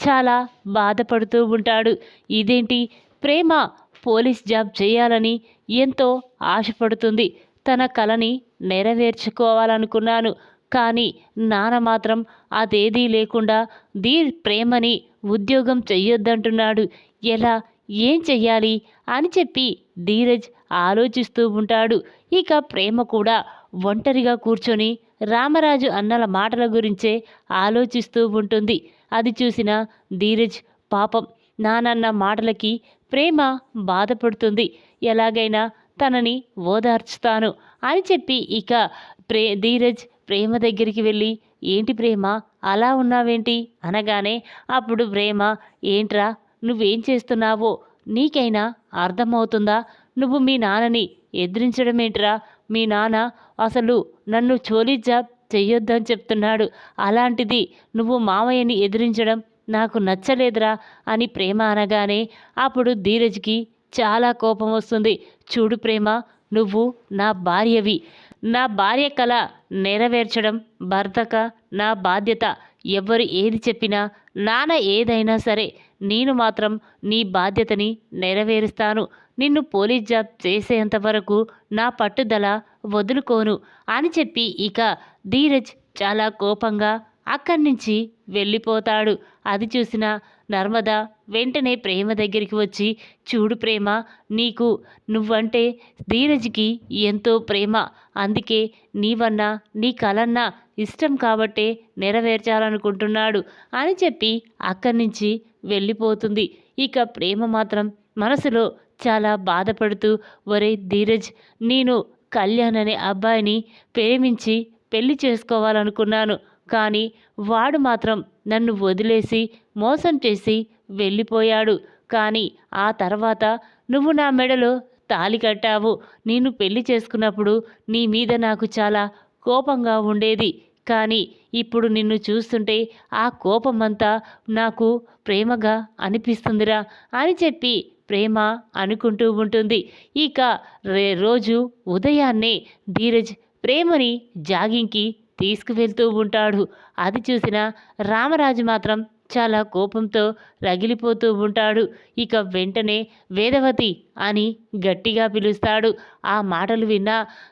చాలా బాధపడుతూ ఉంటాడు. ఇదేంటి? ప్రేమ పోలీస్ జాబ్ చేయాలని ఎంతో ఆశపడుతుంది. తన కలని నెరవేర్చుకోవాలనుకున్నాను. కానీ నాన్న మాత్రం అదేదీ లేకుండా దీ ప్రేమని ఉద్యోగం చెయ్యొద్దంటున్నాడు. ఎలా? ఏం చెయ్యాలి? అని చెప్పి ధీరజ్ ఆలోచిస్తూ ఉంటాడు. ఇక ప్రేమ కూడా ఒంటరిగా కూర్చొని రామరాజు అన్నల మాటల గురించే ఆలోచిస్తూ ఉంటుంది. అది చూసిన ధీరజ్ పాపం నానన్న మాటలకి ప్రేమ బాధపడుతుంది. ఎలాగైనా తనని ఓదార్చుతాను అని చెప్పి ఇక ప్రే ధీరజ్ ప్రేమ దగ్గరికి వెళ్ళి ఏంటి ప్రేమ? అలా ఉన్నావేంటి? అనగానే అప్పుడు ప్రేమ ఏంట్రా? నువ్వేం చేస్తున్నావో? నీకైనా అర్థమవుతుందా? నువ్వు మీ నాన్నని ఎదిరించడమేంట్రా? మీ నాన్న అసలు నన్ను చోలీ జాబ్ చెయ్యొద్దని చెప్తున్నాడు. అలాంటిది నువ్వు మామయ్యని ఎదిరించడం నాకు నచ్చలేదురా అని ప్రేమ అనగానే అప్పుడు ధీరజ్కి చాలా కోపం వస్తుంది. చూడు ప్రేమ నువ్వు నా భార్యవి. నా భార్య కళ నెరవేర్చడం భర్తక నా బాధ్యత. ఎవరు ఏది చెప్పినా నాన్న ఏదైనా సరే నేను మాత్రం నీ బాధ్యతని నెరవేరుస్తాను. నిన్ను పోలీస్ జాబ్ చేసేంత వరకు నా పట్టుదల వదులుకోను అని చెప్పి ఇక ధీరజ్ చాలా కోపంగా అక్కడి నుంచి వెళ్ళిపోతాడు. అది చూసిన నర్మద వెంటనే ప్రేమ దగ్గరికి వచ్చి చూడు ప్రేమ నీకు నువ్వంటే ధీరజ్కి ఎంతో ప్రేమ. అందుకే నీవన్నా నీ కలన్నా ఇష్టం కాబట్టే నెరవేర్చాలనుకుంటున్నాడు అని చెప్పి అక్కడి నుంచి వెళ్ళిపోతుంది. ఇక ప్రేమ మాత్రం మనసులో చాలా బాధపడుతూ ఒరే ధీరజ్ నేను కళ్యాణ్ అనే అబ్బాయిని ప్రేమించి పెళ్ళి చేసుకోవాలనుకున్నాను. కానీ వాడు మాత్రం నన్ను వదిలేసి మోసం చేసి వెళ్ళిపోయాడు. కానీ ఆ తర్వాత నువ్వు నా మెడలో తాలి కట్టావు. నేను పెళ్ళి చేసుకున్నప్పుడు నీ మీద నాకు చాలా కోపంగా ఉండేది. కానీ ఇప్పుడు నిన్ను చూస్తుంటే ఆ కోపమంతా నాకు ప్రేమగా అనిపిస్తుందిరా అని చెప్పి ప్రేమ అనుకుంటూ ఉంటుంది. ఇక రే రోజు ఉదయాన్నే ధీరజ్ ప్రేమని జాగింగ్కి తీసుకువెళ్తూ ఉంటాడు. అది చూసిన రామరాజు మాత్రం చాలా కోపంతో రగిలిపోతూ ఉంటాడు. ఇక వెంటనే వేదవతి అని గట్టిగా పిలుస్తాడు. ఆ మాటలు విన్న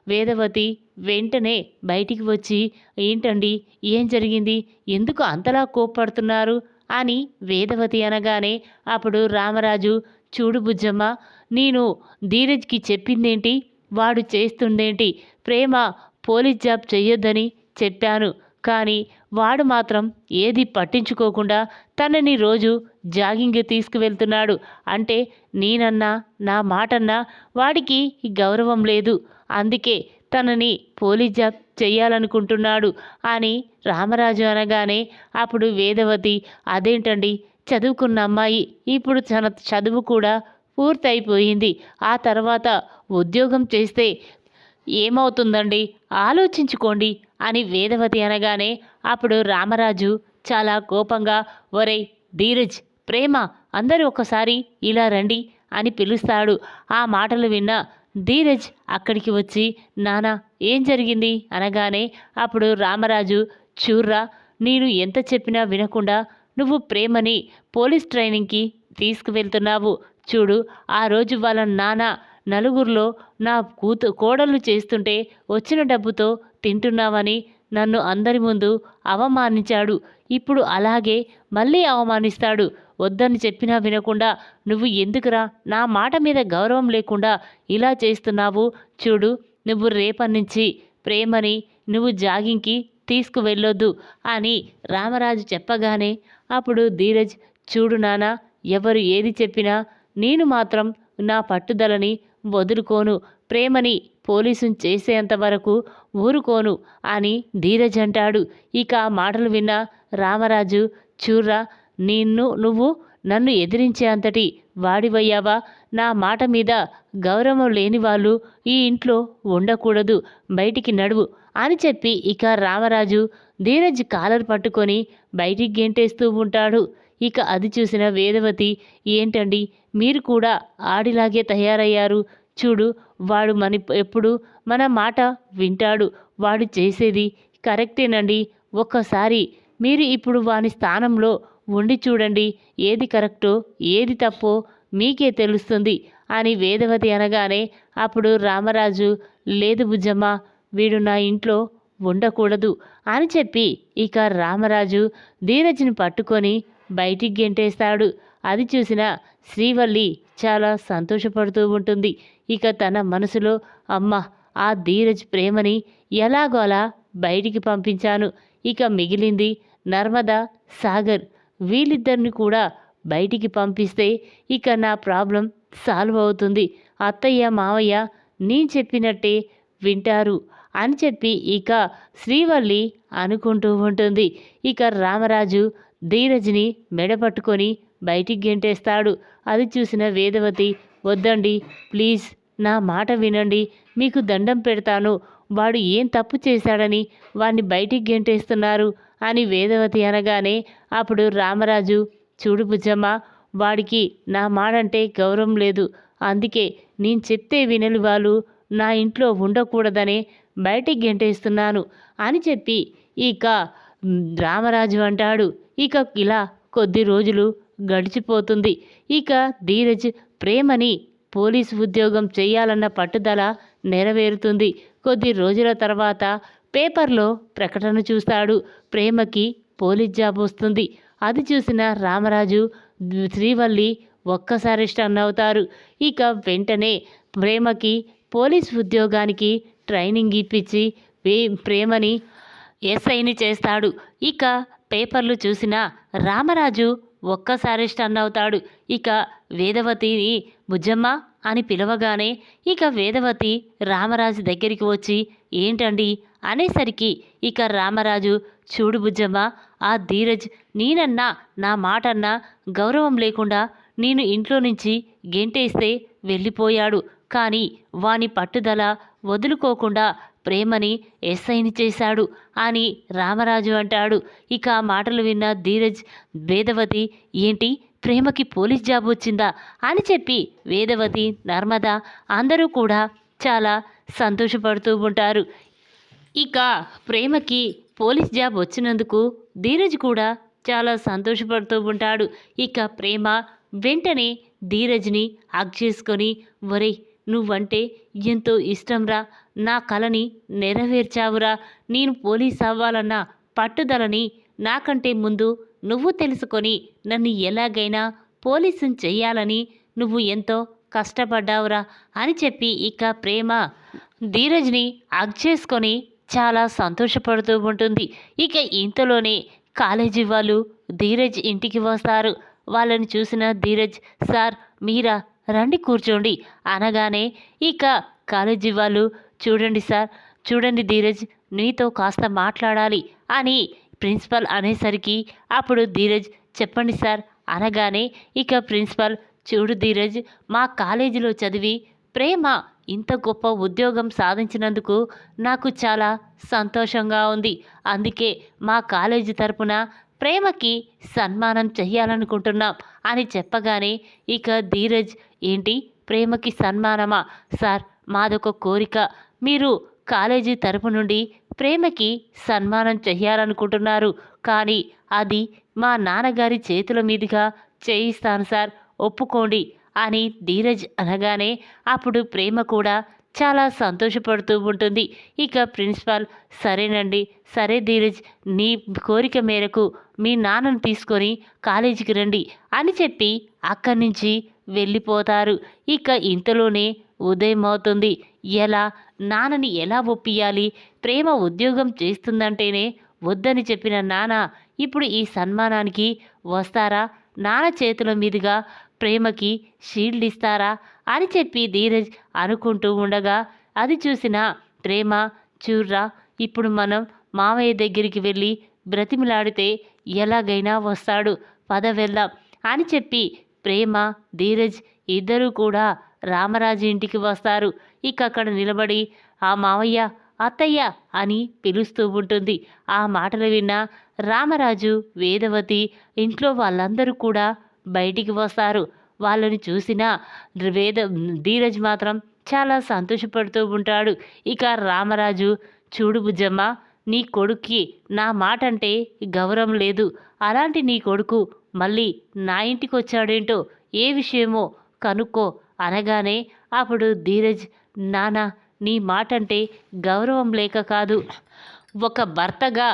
వేదవతి వెంటనే బయటికి వచ్చి ఏంటండి? ఏం జరిగింది? ఎందుకు అంతలా కోప్పడుతున్నారు? అని వేదవతి అనగానే అప్పుడు రామరాజు చూడు బుజ్జమ్మ నేను ధీరజ్కి చెప్పిందేంటి? వాడు చేస్తుందేంటి? ప్రేమ పోలీస్ జాబ్ చెయ్యొద్దని చెప్పాను. కానీ వాడు మాత్రం ఏది పట్టించుకోకుండా తనని రోజు జాగింగ్ తీసుకువెళ్తున్నాడు. అంటే నేనన్నా నా మాటన్నా వాడికి గౌరవం లేదు. అందుకే తనని పోలీస్ జాబ్ చెయ్యాలనుకుంటున్నాడు అని రామరాజు అనగానే అప్పుడు వేదవతి అదేంటండి? చదువుకున్న అమ్మాయి ఇప్పుడు తన చదువు కూడా పూర్తయిపోయింది. ఆ తర్వాత ఉద్యోగం చేస్తే ఏమవుతుందండి? ఆలోచించుకోండి అని వేదవతి అనగానే అప్పుడు రామరాజు చాలా కోపంగా ఒరేయ్ ధీరజ్ ప్రేమ అందరూ ఒకసారి ఇలా రండి అని పిలుస్తాడు. ఆ మాటలు విన్న ధీరజ్ అక్కడికి వచ్చి నానా ఏం జరిగింది? అనగానే అప్పుడు రామరాజు చూర్రా నేను ఎంత చెప్పినా వినకుండా నువ్వు ప్రేమని పోలీస్ ట్రైనింగ్కి తీసుకువెళ్తున్నావు. చూడు ఆ రోజు వాళ్ళ నాన్న నలుగురిలో నా కూతు కోడళ్ళు చేస్తుంటే వచ్చిన డబ్బుతో తింటున్నావని నన్ను అందరి ముందు అవమానించాడు. ఇప్పుడు అలాగే మళ్ళీ అవమానిస్తాడు. వద్దని చెప్పినా వినకుండా నువ్వు ఎందుకురా? నా మాట మీద గౌరవం లేకుండా ఇలా చేస్తున్నావు? చూడు నువ్వు రేపటి నుంచి ప్రేమని నువ్వు జాగింగ్కి తీసుకువెళ్ళొద్దు అని రామరాజు చెప్పగానే అప్పుడు ధీరజ్ చూడు నానా ఎవరు ఏది చెప్పినా నేను మాత్రం నా పట్టుదలని వదులుకోను. ప్రేమని పోలీసుని చేసేంత వరకు ఊరుకోను అని ధీరజ్ అంటాడు. ఇక ఆ మాటలు విన్న రామరాజు చూర్రా నిన్ను నువ్వు నన్ను ఎదిరించే అంతటి వాడివయ్యావా? నా మాట మీద గౌరవం లేని వాళ్ళు ఈ ఇంట్లో ఉండకూడదు బయటికి నడువు అని చెప్పి ఇక రామరాజు ధీరజ్ కాలర్ పట్టుకొని బయటికి గెంటేస్తూ ఉంటాడు. ఇక అది చూసిన వేదవతి ఏంటండి మీరు కూడా ఆడిలాగే తయారయ్యారు. చూడు వాడు మన ఎప్పుడు మన మాట వింటాడు. వాడు చేసేది కరెక్టేనండి. ఒక్కసారి మీరు ఇప్పుడు వాని స్థానంలో ఉండి చూడండి ఏది కరెక్టో ఏది తప్పో మీకే తెలుస్తుంది అని వేదవతి అనగానే అప్పుడు రామరాజు లేదు బుజ్జమ్మ వీడు నా ఇంట్లో ఉండకూడదు అని చెప్పి ఇక రామరాజు ధీరజ్ని పట్టుకొని బయటికి గెంటేస్తాడు. అది చూసిన శ్రీవల్లి చాలా సంతోషపడుతూ ఉంటుంది. ఇక తన మనసులో అమ్మ ఆ ధీరజ్ ప్రేమని ఎలాగోలా బయటికి పంపించాను. ఇక మిగిలింది నర్మదా సాగర్. వీళ్ళిద్దరిని కూడా బయటికి పంపిస్తే ఇక నా ప్రాబ్లం సాల్వ్ అవుతుంది. అత్తయ్య మావయ్య నేను చెప్పినట్టే వింటారు అని చెప్పి ఇక శ్రీవల్లి అనుకుంటూ ఉంటుంది. ఇక రామరాజు ధీరజ్ని మెడపట్టుకొని బయటికి గెంటేస్తాడు. అది చూసిన వేదవతి వద్దండి ప్లీజ్ నా మాట వినండి మీకు దండం పెడతాను. వాడు ఏం తప్పు చేశాడని వాణ్ణి బయటికి గెంటేస్తున్నారు. అని వేదవతి అనగానే అప్పుడు రామరాజు చూడు బుజ్జమ్మ వాడికి నా మాడంటే గౌరవం లేదు. అందుకే నేను చెప్తే వినని వాళ్ళు నా ఇంట్లో ఉండకూడదనే బయటికి గెంటేస్తున్నాను అని చెప్పి ఇక రామరాజు అంటాడు. ఇక ఇలా కొద్ది రోజులు గడిచిపోతుంది. ఇక ధీరజ్ ప్రేమని పోలీసు ఉద్యోగం చేయాలన్న పట్టుదల నెరవేరుతుంది. కొద్ది రోజుల తర్వాత పేపర్లో ప్రకటన చూస్తాడు. ప్రేమకి పోలీస్ జాబ్ వస్తుంది. అది చూసిన రామరాజు శ్రీవల్లి ఒక్కసారి స్టన్ అవుతారు. ఇక వెంటనే ప్రేమకి పోలీస్ ఉద్యోగానికి ట్రైనింగ్ ఇప్పించి ప్రేమని ఎస్ఐని చేస్తాడు. ఇక పేపర్లు చూసిన రామరాజు ఒక్కసారి స్టన్ అవుతాడు. ఇక వేదవతిని బుజ్జమ్మ అని పిలవగానే ఇక వేదవతి రామరాజు దగ్గరికి వచ్చి ఏంటండి అనేసరికి ఇక రామరాజు చూడు బుజ్జమ్మ ఆ ధీరజ్ నేనన్నా నా మాటన్నా గౌరవం లేకుండా నేను ఇంట్లో నుంచి గెంటేస్తే వెళ్ళిపోయాడు. కానీ వాని పట్టుదల వదులుకోకుండా ప్రేమని ఎస్ఐని చేశాడు అని రామరాజు అంటాడు. ఇక ఆ మాటలు విన్న ధీరజ్ వేదవతి ఏంటి? ప్రేమకి పోలీస్ జాబ్ వచ్చిందా? అని చెప్పి వేదవతి నర్మద అందరూ కూడా చాలా సంతోషపడుతూ ఉంటారు. ఇక ప్రేమకి పోలీస్ జాబ్ వచ్చినందుకు ధీరజ్ కూడా చాలా సంతోషపడుతూ ఉంటాడు. ఇక ప్రేమ వెంటనే ధీరజ్ని హక్ చేసుకొని ఒరే నువ్వంటే ఎంతో ఇష్టంరా. నా కలని నెరవేర్చావురా. నేను పోలీస్ అవ్వాలన్న పట్టుదలని నాకంటే ముందు నువ్వు తెలుసుకొని నన్ను ఎలాగైనా పోలీసుని చెయ్యాలని నువ్వు ఎంతో కష్టపడ్డావురా అని చెప్పి ఇక ప్రేమ ధీరజ్ని హక్ చేసుకొని చాలా సంతోషపడుతూ ఉంటుంది. ఇక ఇంతలోనే కాలేజీ వాళ్ళు ధీరజ్ ఇంటికి వస్తారు. వాళ్ళని చూసిన ధీరజ్ సార్ మీరా? రండి కూర్చోండి. అనగానే ఇక కాలేజీ వాళ్ళు చూడండి సార్ చూడండి ధీరజ్ నీతో కాస్త మాట్లాడాలి అని ప్రిన్సిపల్ అనేసరికి అప్పుడు ధీరజ్ చెప్పండి సార్ అనగానే ఇక ప్రిన్సిపల్ చూడు ధీరజ్ మా కాలేజీలో చదివి ప్రేమ ఇంత గొప్ప ఉద్యోగం సాధించినందుకు నాకు చాలా సంతోషంగా ఉంది. అందుకే మా కాలేజీ తరపున ప్రేమకి సన్మానం చెయ్యాలనుకుంటున్నాం అని చెప్పగానే ఇక ధీరజ్ ఏంటి? ప్రేమకి సన్మానమా? సార్ మాదొక కోరిక. మీరు కాలేజీ తరపు నుండి ప్రేమకి సన్మానం చెయ్యాలనుకుంటున్నారు. కానీ అది మా నాన్నగారి చేతుల మీదుగా చేయిస్తాను సార్. ఒప్పుకోండి. అని ధీరజ్ అనగానే అప్పుడు ప్రేమ కూడా చాలా సంతోషపడుతూ ఉంటుంది. ఇక ప్రిన్సిపాల్ సరేనండి సరే ధీరజ్ నీ కోరిక మేరకు మీ నాన్నను తీసుకొని కాలేజీకి రండి అని చెప్పి అక్కడి నుంచి వెళ్ళిపోతారు. ఇక ఇంతలోనే ఉదయం అవుతుంది. ఎలా నాన్నని ఎలా ఒప్పియాలి? ప్రేమ ఉద్యోగం చేస్తుందంటేనే వద్దని చెప్పిన నాన్న ఇప్పుడు ఈ సన్మానానికి వస్తారా? నాన్న చేతుల మీదుగా ప్రేమకి షీల్డ్ ఇస్తారా అని చెప్పి ధీరజ్ అనుకుంటూ ఉండగా అది చూసిన ప్రేమ చూర్రా ఇప్పుడు మనం మామయ్య దగ్గరికి వెళ్ళి బ్రతిమిలాడితే ఎలాగైనా వస్తాడు పద వెళ్దాం అని చెప్పి ప్రేమ ధీరజ్ ఇద్దరూ కూడా రామరాజు ఇంటికి వస్తారు. ఇక అక్కడ నిలబడి ఆ మావయ్య అత్తయ్య అని పిలుస్తూ ఉంటుంది. ఆ మాటలు విన్న రామరాజు వేదవతి ఇంట్లో వాళ్ళందరూ కూడా బయటికి వస్తారు. వాళ్ళని చూసిన వేద ధీరజ్ మాత్రం చాలా సంతోషపడుతూ ఉంటాడు. ఇక రామరాజు చూడు బుజ్జమ్మ నీ కొడుక్కి నా మాట అంటే గౌరవం లేదు. అలాంటి నీ కొడుకు మళ్ళీ నా ఇంటికి వచ్చాడేంటో ఏ విషయమో కనుక్కో అనగానే అప్పుడు ధీరజ్ నానా నీ మాట అంటే గౌరవం లేక కాదు. ఒక భర్తగా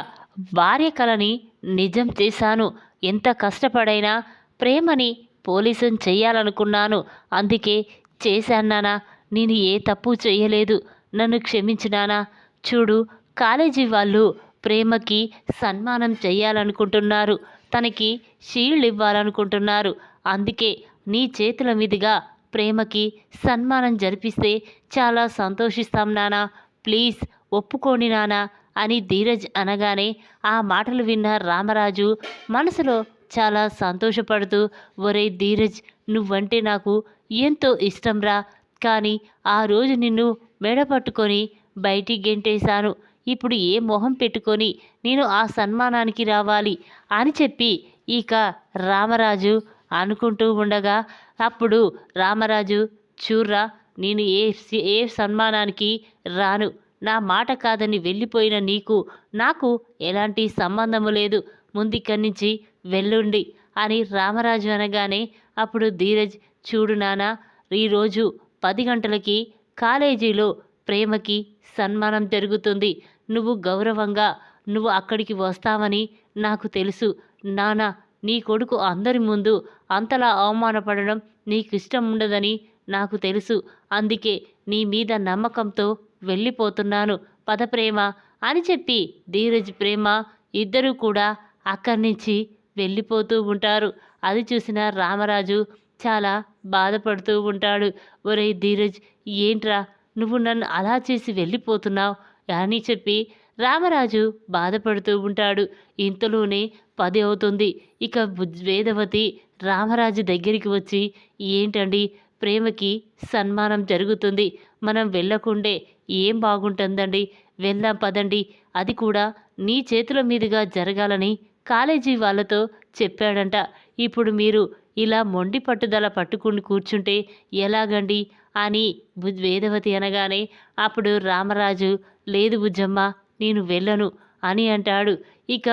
భార్య కలని నిజం చేశాను. ఎంత కష్టపడైనా ప్రేమని పోలీసుని చెయ్యాలనుకున్నాను. అందుకే చేశాన్నానా నేను. ఏ తప్పు చేయలేదు నన్ను క్షమించినానా చూడు కాలేజీ వాళ్ళు ప్రేమకి సన్మానం చేయాలనుకుంటున్నారు తనకి షీల్డ్ ఇవ్వాలనుకుంటున్నారు. అందుకే నీ చేతుల మీదుగా ప్రేమకి సన్మానం జరిపిస్తే చాలా సంతోషిస్తాం నానా. ప్లీజ్ ఒప్పుకోని నానా అని ధీరజ్ అనగానే ఆ మాటలు విన్న రామరాజు మనసులో చాలా సంతోషపడుతూ ఒరే ధీరజ్ నువ్వంటే నాకు ఎంతో ఇష్టంరా. కానీ ఆ రోజు నిన్ను మెడ పట్టుకొని బయటికి గెంటేశాను. ఇప్పుడు ఏ మొహం పెట్టుకొని నేను ఆ సన్మానానికి రావాలి? అని చెప్పి ఇక రామరాజు అనుకుంటూ ఉండగా అప్పుడు రామరాజు చూర్రా నేను ఏ ఏ సన్మానానికి రాను. నా మాట కాదని వెళ్ళిపోయిన నీకు నాకు ఎలాంటి సంబంధము లేదు. ముందిక్కడి నుంచి వెళ్ళుండి అని రామరాజు అనగానే అప్పుడు ధీరజ్ చూడు నానా ఈరోజు పది గంటలకి కాలేజీలో ప్రేమకి సన్మానం జరుగుతుంది. నువ్వు గౌరవంగా నువ్వు అక్కడికి వస్తావని నాకు తెలుసు. నానా నీ కొడుకు అందరి ముందు అంతలా అవమానపడడం నీకు ఇష్టం ఉండదని నాకు తెలుసు. అందుకే నీ మీద నమ్మకంతో వెళ్ళిపోతున్నాను. పద ప్రేమ అని చెప్పి ధీరజ్ ప్రేమ ఇద్దరూ కూడా అక్కడి నుంచి వెళ్ళిపోతూ ఉంటారు. అది చూసిన రామరాజు చాలా బాధపడుతూ ఉంటాడు. ఒరే ధీరజ్ ఏంట్రా? నువ్వు నన్ను అలా చేసి వెళ్ళిపోతున్నావు? అని చెప్పి రామరాజు బాధపడుతూ ఉంటాడు. ఇంతలోనే పది అవుతుంది. ఇక వేదవతి రామరాజు దగ్గరికి వచ్చి ఏంటండి? ప్రేమకి సన్మానం జరుగుతుంది. మనం వెళ్ళకుండే ఏం బాగుంటుందండి? వెళ్దాం పదండి. అది కూడా నీ చేతుల మీదుగా జరగాలని కాలేజీ వాళ్ళతో చెప్పాడంట. ఇప్పుడు మీరు ఇలా మొండి పట్టుదల పట్టుకుని కూర్చుంటే ఎలాగండి? అని వేదవతి అనగానే అప్పుడు రామరాజు లేదు బుజ్జమ్మ నేను వెళ్ళను అని అంటాడు. ఇక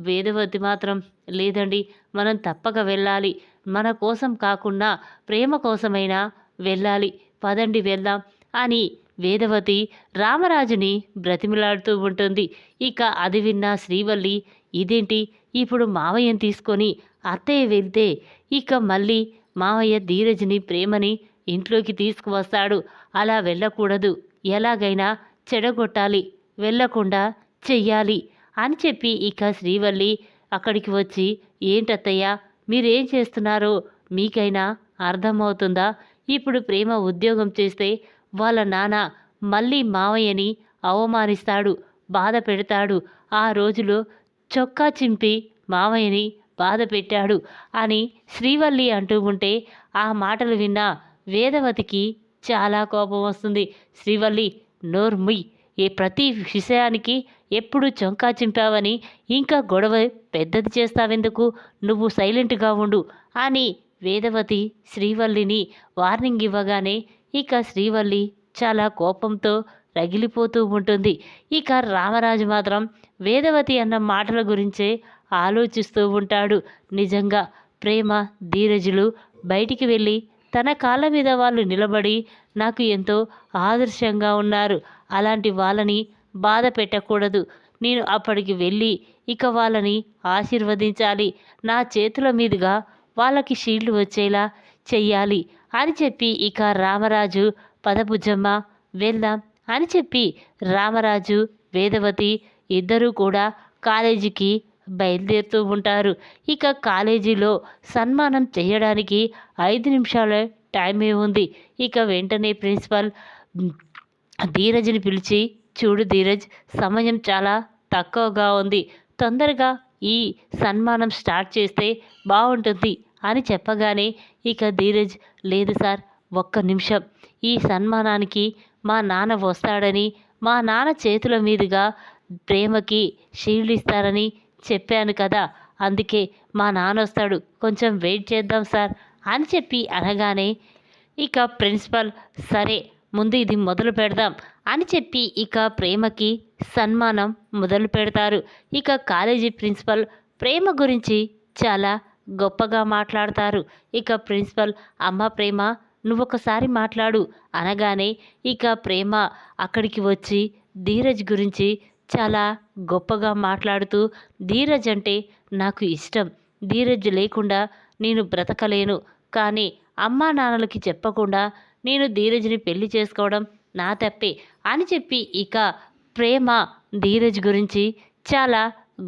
వేదవతి మాత్రం లేదండి మనం తప్పక వెళ్ళాలి. మన కోసం కాకుండా ప్రేమ కోసమైనా వెళ్ళాలి. పదండి వెళ్దాం అని వేదవతి రామరాజుని బ్రతిమిలాడుతూ ఉంటుంది. ఇక అది విన్న శ్రీవల్లి ఇదేంటి? ఇప్పుడు మావయ్యని తీసుకొని అత్తయ్య వెళ్తే ఇక మళ్ళీ మావయ్య ధీరజ్ని ప్రేమని ఇంట్లోకి తీసుకువస్తాడు. అలా వెళ్ళకూడదు. ఎలాగైనా చెడగొట్టాలి. వెళ్ళకుండా చెయ్యాలి అని చెప్పి ఇక శ్రీవల్లి అక్కడికి వచ్చి ఏంటత్తయ్య మీరేం చేస్తున్నారో మీకైనా అర్థమవుతుందా? ఇప్పుడు ప్రేమ ఉద్యోగం చేస్తే వాళ్ళ నాన్న మళ్ళీ మావయ్యని అవమానిస్తాడు బాధ పెడతాడు. ఆ రోజులో చొక్కా చింపి మావయ్యని బాధ పెట్టాడు అని శ్రీవల్లి అంటూ ఉంటే ఆ మాటలు విన్న వేదవతికి చాలా కోపం వస్తుంది. శ్రీవల్లి నోర్ముయ్ ఏ ప్రతి విషయానికి ఎప్పుడు చొంకా చింపావని ఇంకా గొడవ పెద్దది చేస్తావెందుకు? నువ్వు సైలెంట్గా ఉండు అని వేదవతి శ్రీవల్లిని వార్నింగ్ ఇవ్వగానే ఇక శ్రీవల్లి చాలా కోపంతో రగిలిపోతూ ఉంటుంది. ఇక రామరాజు మాత్రం వేదవతి అన్న మాటల గురించే ఆలోచిస్తూ ఉంటాడు. నిజంగా ప్రేమ ధీరజులు బయటికి వెళ్ళి తన కాళ్ళ మీద వాళ్ళు నిలబడి నాకు ఎంతో ఆదర్శంగా ఉన్నారు. అలాంటి వాళ్ళని బాధ పెట్టకూడదు. నేను అప్పటికి వెళ్ళి ఇక వాళ్ళని ఆశీర్వదించాలి. నా చేతుల మీదుగా వాళ్ళకి షీల్డ్ వచ్చేలా చెయ్యాలి అని చెప్పి ఇక రామరాజు పదభుజమ్మ వెళ్దాం అని చెప్పి రామరాజు వేదవతి ఇద్దరూ కూడా కాలేజీకి బయలుదేరుతూ ఉంటారు. ఇక కాలేజీలో సన్మానం చేయడానికి ఐదు నిమిషాల టైమే ఉంది. ఇక వెంటనే ప్రిన్సిపల్ ధీరజ్ని పిలిచి చూడు ధీరజ్ సమయం చాలా తక్కువగా ఉంది. తొందరగా ఈ సన్మానం స్టార్ట్ చేస్తే బాగుంటుంది అని చెప్పగానే ఇక ధీరజ్ లేదు సార్ ఒక్క నిమిషం. ఈ సన్మానానికి మా నాన్న వస్తాడని మా నాన్న చేతుల మీదుగా ప్రేమకి షీల్డ్ ఇస్తారని చెప్పాను కదా అందుకే మా నాన్న వస్తాడు. కొంచెం వెయిట్ చేద్దాం సార్ అని చెప్పి అనగానే ఇక ప్రిన్సిపల్ సరే ముందు ఇది మొదలు పెడదాం అని చెప్పి ఇక ప్రేమకి సన్మానం మొదలు పెడతారు. ఇక కాలేజీ ప్రిన్సిపల్ ప్రేమ గురించి చాలా గొప్పగా మాట్లాడతారు. ఇక ప్రిన్సిపల్ అమ్మ ప్రేమ నువ్వొకసారి మాట్లాడు అనగానే ఇక ప్రేమ అక్కడికి వచ్చి ధీరజ్ గురించి చాలా గొప్పగా మాట్లాడుతూ ధీరజ్ అంటే నాకు ఇష్టం. ధీరజ్ లేకుండా నేను బ్రతకలేను. కానీ అమ్మా నాన్నలకి చెప్పకుండా నేను ధీరజ్ని పెళ్ళి చేసుకోవడం నా తప్పే అని చెప్పి ఇక ప్రేమ ధీరజ్ గురించి చాలా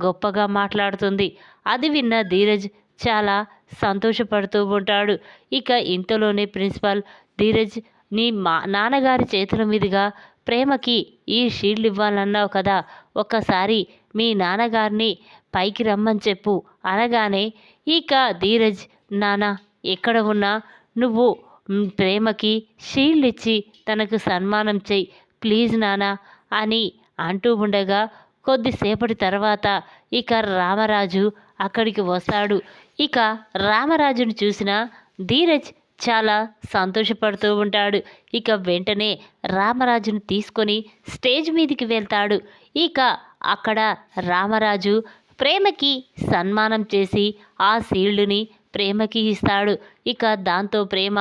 గొప్పగా మాట్లాడుతుంది. అది విన్న ధీరజ్ చాలా సంతోషపడుతూ ఉంటాడు. ఇక ఇంతలోనే ప్రిన్సిపాల్ ధీరజ్ నీ మా నాన్నగారి చేతుల మీదుగా ప్రేమకి ఈ షీల్డ్ ఇవ్వాలన్నావు కదా ఒక్కసారి మీ నాన్నగారిని పైకి రమ్మని చెప్పు అనగానే ఇక ధీరజ్ నాన్న ఎక్కడ ఉన్నా నువ్వు ప్రేమకి షీల్డ్ ఇచ్చి తనకు సన్మానం చెయ్యి ప్లీజ్ నానా అని అంటూ ఉండగా కొద్దిసేపటి తర్వాత ఇక రామరాజు అక్కడికి వస్తాడు. ఇక రామరాజును చూసిన ధీరజ్ చాలా సంతోషపడుతూ ఉంటాడు. ఇక వెంటనే రామరాజును తీసుకొని స్టేజ్ మీదకి వెళ్తాడు. ఇక అక్కడ రామరాజు ప్రేమకి సన్మానం చేసి ఆ సీల్డ్ని ప్రేమకి ఇస్తాడు. ఇక దాంతో ప్రేమ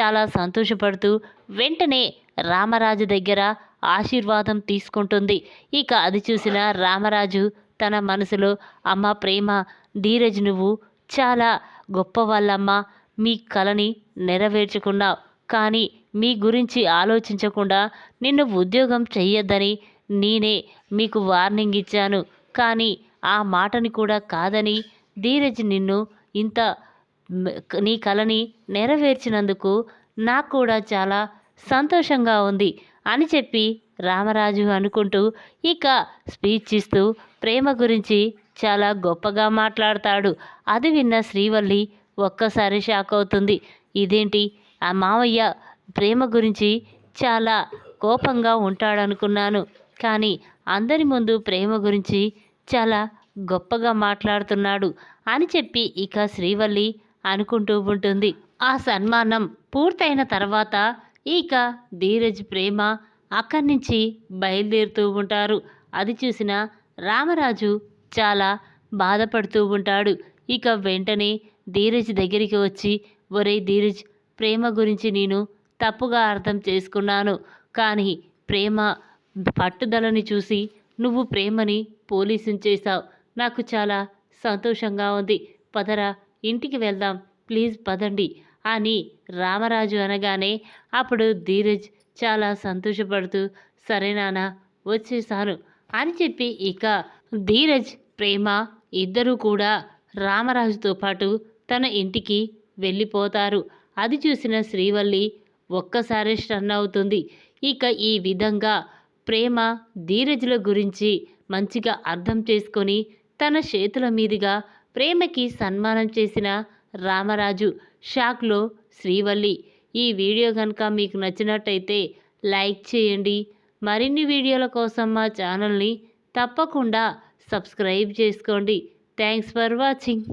చాలా సంతోషపడుతూ వెంటనే రామరాజు దగ్గర ఆశీర్వాదం తీసుకుంటుంది. ఇక అది చూసిన రామరాజు తన మనసులో అమ్మ ప్రేమ ధీరజ్ నువ్వు చాలా గొప్ప వాళ్ళమ్మ మీ కలని నెరవేర్చుకున్నావు కానీ మీ గురించి ఆలోచించకుండా నిన్ను ఉద్యోగం చెయ్యొద్దని నేనే మీకు వార్నింగ్ ఇచ్చాను. కానీ ఆ మాటని కూడా కాదని ధీరజ్ నిన్ను ఇంత నీ కలని నెరవేర్చినందుకు నాకు కూడా చాలా సంతోషంగా ఉంది అని చెప్పి రామరాజు అనుకుంటూ ఇక స్పీచ్ ఇస్తూ ప్రేమ గురించి చాలా గొప్పగా మాట్లాడతాడు. అది విన్న శ్రీవల్లి ఒక్కసారి షాక్ అవుతుంది. ఇదేంటి? ఆ మావయ్య ప్రేమ గురించి చాలా కోపంగా ఉంటాడనుకున్నాను. కానీ అందరి ముందు ప్రేమ గురించి చాలా గొప్పగా మాట్లాడుతున్నాడు అని చెప్పి ఇక శ్రీవల్లి అనుకుంటూ ఉంటుంది. ఆ సన్మానం పూర్తయిన తర్వాత ఇక ధీరజ్ ప్రేమ అక్కడి నుంచి బయలుదేరుతూ ఉంటారు. అది చూసిన రామరాజు చాలా బాధపడుతూ ఉంటాడు. ఇక వెంటనే ధీరజ్ దగ్గరికి వచ్చి ఒరే ధీరజ్ ప్రేమ గురించి నేను తప్పుగా అర్థం చేసుకున్నాను. కానీ ప్రేమ పట్టుదలని చూసి నువ్వు ప్రేమని పోలీసుని చేశావు. నాకు చాలా సంతోషంగా ఉంది. పదరా ఇంటికి వెళ్దాం. ప్లీజ్ పదండి అని రామరాజు అనగానే అప్పుడు ధీరజ్ చాలా సంతోషపడుతూ సరే నాన్న వచ్చేసాను అని చెప్పి ఇక ధీరజ్ ప్రేమ ఇద్దరూ కూడా రామరాజుతో పాటు తన ఇంటికి వెళ్ళిపోతారు. అది చూసిన శ్రీవల్లి ఒక్కసారి స్టన్ అవుతుంది. ఇక ఈ విధంగా ప్రేమ ధీరజుల గురించి మంచిగా అర్థం చేసుకొని తన చేతుల మీదుగా ప్రేమకి సన్మానం చేసిన రామరాజు షాక్లో శ్రీవల్లి ఈ వీడియో కనుక మీకు నచ్చినట్టయితే లైక్ చేయండి. మరిన్ని వీడియోల కోసం మా ఛానల్ని తప్పకుండా సబ్స్క్రైబ్ చేసుకోండి. Thanks for watching.